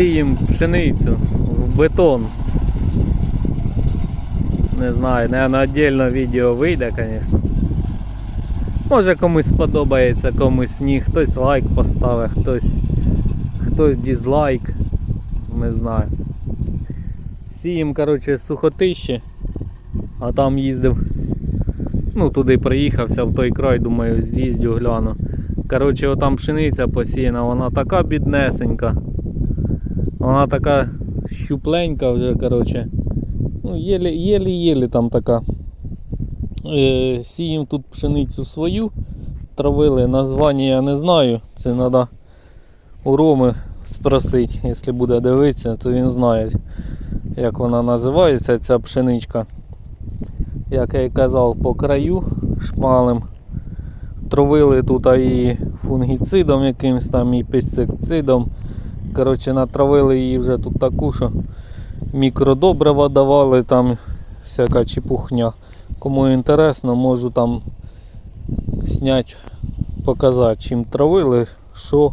сіємо пшеницю в бетон. Не знаю, наверное, отдельно відео вийде, звісно. Може комусь сподобається, комусь ні. Хтось лайк поставить, хтось, хтось дизлайк. Не знаю. Сіємо, коротше, сухотище, а там їздив. Ну, туди приїхався в той край, думаю, з'їздю гляну. Коротше, отам пшениця посіяна, вона така біднесенька. Вона така щупленька вже, коротше. Ну, єлі, єлі-єлі там така. Е, сіємо тут пшеницю свою. Травили названня я не знаю. Це треба у Роми спросити. Якщо буде дивитися, то він знає, як вона називається, ця пшеничка. Як я і казав, по краю шмалем. Травили тут і фунгіцидом якимось там, і пестицидом. Коротше, натравили її вже тут таку, що мікродобрива давали, там всяка чепухня. Кому інтересно, можу там зняти, показати, чим травили, що.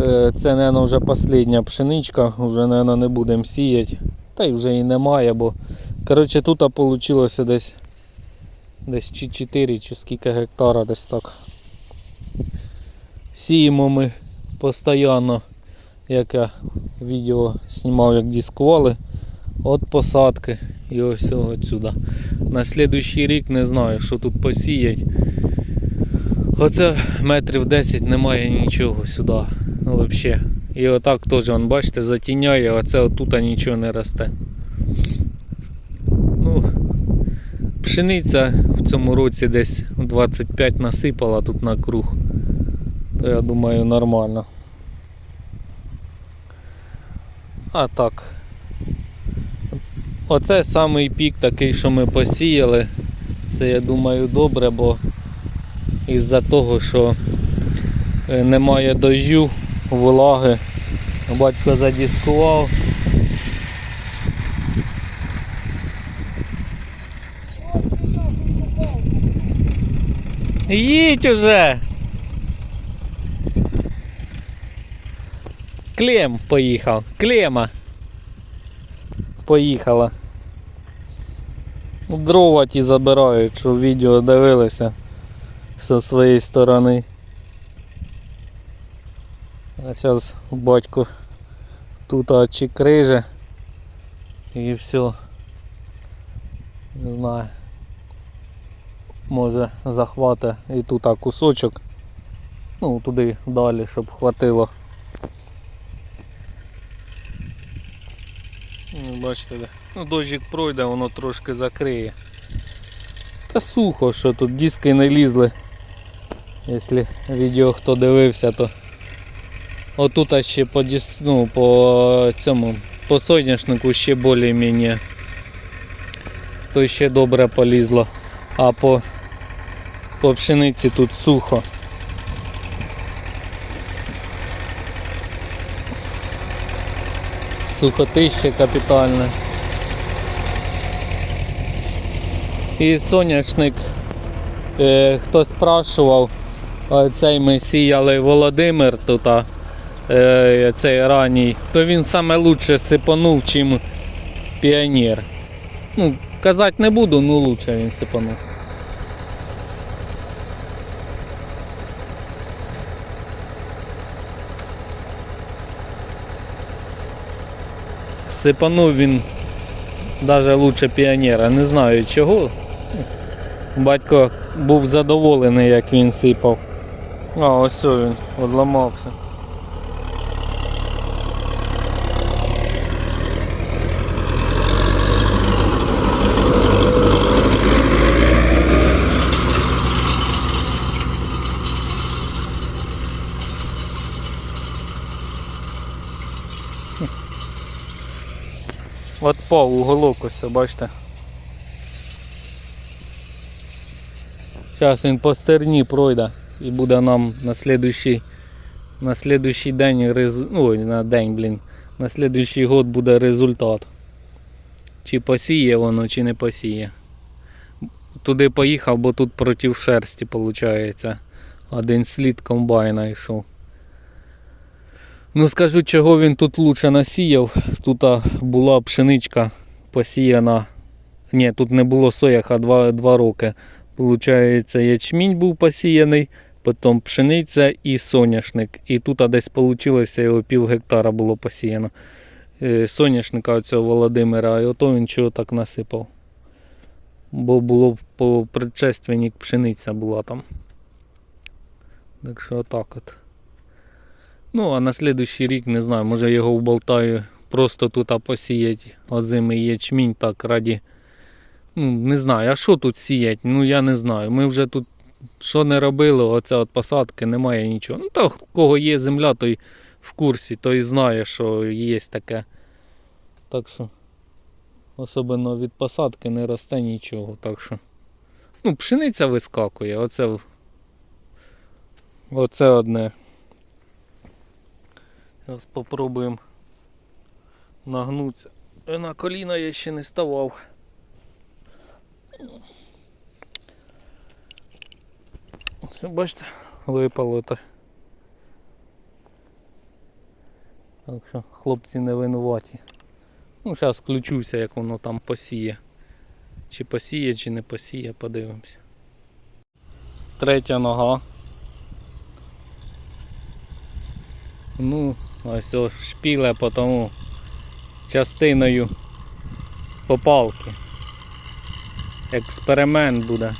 Е, Це, мабуть, вже остання пшеничка, вже, мабуть, не будемо сіяти. Та й вже і немає, бо коротше, тут вийшло десь десь чи 4 чи скільки гектара десь так. Сіємо ми постійно, як я відео знімав, як дискували, от посадки і ось от сюди. На слідуючий рік не знаю, що тут посіять. Оце метрів 10 немає нічого сюди. Ну, взагалі. І отак теж, вон, бачите, затіняє, а це отут нічого не росте. Ну, пшениця в цьому році десь 25 насипала тут на круг. То я думаю нормально. А так. Оце самий пік такий, що ми посіяли. Це я думаю добре, бо із-за того, що е, немає дождю, влаги. Батько задіскував. Їдь уже! Клем поїхав. Клема. Поїхала. Дрова ті забирають, що відео дивилися зі своєї сторони. А зараз батько тут очікриже і все. Не знаю. Може захвати і тут кусочок. Ну, туди далі, щоб хватило. Бачите, де? Ну, дощик пройде, воно трошки закриє. Та сухо, що тут диски не лізли. Якщо відео хто дивився, то отут ще по дис... ну, по цьому по соняшнику ще більш-менш то ще добре полізло. А по, по пшениці тут сухо. Сухотище капітальне. І соняшник, е, хто спрашував, цей ми сіяли Володимир тут, е, цей ранній, то він саме лучше сипанув, чим піонер. Ну, казати не буду, ну лучше він сипанув. Сипанув він навіть лучше піонера. Не знаю чого. Батько був задоволений, як він сипав. А, ось він одламався. От пав уголок ось, бачите. Зараз він по стерні пройде і буде нам на слідуючий, на слідуючий день. Ой, на день, блін. На слідуючий год буде результат. Чи посіє воно, чи не посіє. Туди поїхав, бо тут проти шерсті виходить. Один слід комбайна йшов. Ну скажу, чого він тут лучше насіяв. Тут була пшеничка посіяна. Ні, тут не було сояха 2, 2 роки. Получається, ячмінь був посіяний, потім пшениця і соняшник. І тут десь вийшло, його пів гектара було посіяно. Е, Соняшника оцього Володимира, і ото він чого так насипав. Бо було по предшественник пшениця була там. Так що отак от. Ну, а на слідуючий рік не знаю, може його в Болтаю просто тут а, посіять озимий ячмінь так раді. Ну, не знаю, а що тут сіять? Ну я не знаю. Ми вже тут що не робили, оця от посадки, немає нічого. Ну так, у кого є земля, той в курсі, той знає, що є таке. Так що особливо від посадки не росте нічого. Так що. Ну, пшениця вискакує, оце. Оце одне. Зараз спробуємо нагнутися. Е, На коліна я ще не ставав. Це бачите, випало так. Так що хлопці не винуваті. Ну, зараз включуся, як воно там посіє. Чи посіє, чи не посіє, подивимось. Третя нога. Ну, ось о, шпіле по тому частиною попалки. Експеримент буде.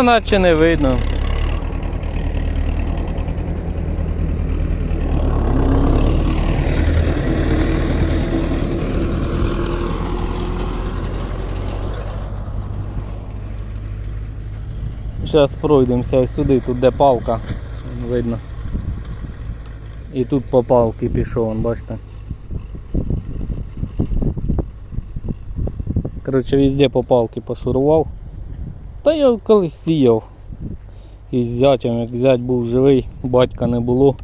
Та наче не видно. Зараз пройдемося ось сюди, тут де палка, видно. І тут по палки пішов, бачите. Коротше, везде по палки пошурував. Та я колись сіяв із зятем, як зять був живий, батька не було,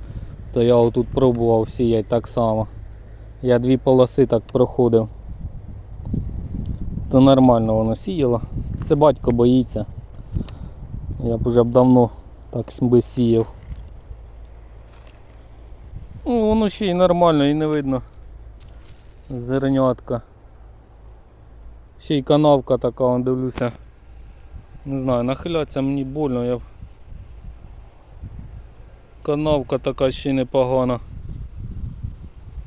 то я отут пробував сіяти так само. Я дві полоси так проходив. То нормально воно сіяло. Це батько боїться. Я б уже б давно так би сіяв. Ну, воно ще й нормально і не видно зернятка. Ще й канавка така, вон дивлюся. Не знаю, нахилятися мені больно, я. Канавка така ще непогана.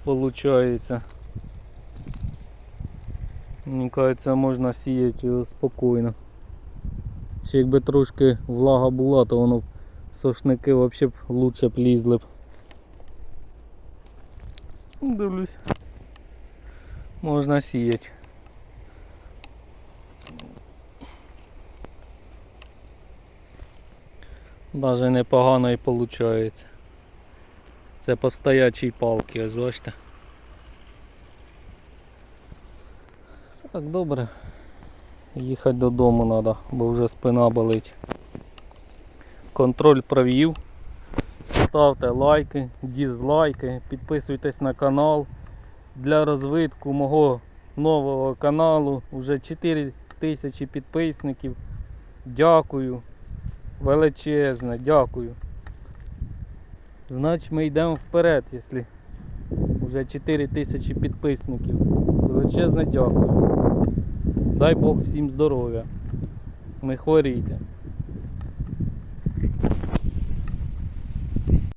Получається. Мені кажеться, можна сіяти його спокійно. Ще якби трошки влага була, то воно б сошники взагалі б лучше б лізли б. Ну, Дивлюсь. Можна сіяти. Даже непогано і виходить. Це по палки, ось бачите. Так, добре. Їхати додому треба, бо вже спина болить. Контроль провів. Ставте лайки, дізлайки, підписуйтесь на канал. Для розвитку мого нового каналу вже 4 тисячі підписників. Дякую. Величезне, дякую. Значить ми йдемо вперед, якщо вже 4 тисячі підписників. Величезне дякую. Дай Бог всім здоров'я. Не хворійте.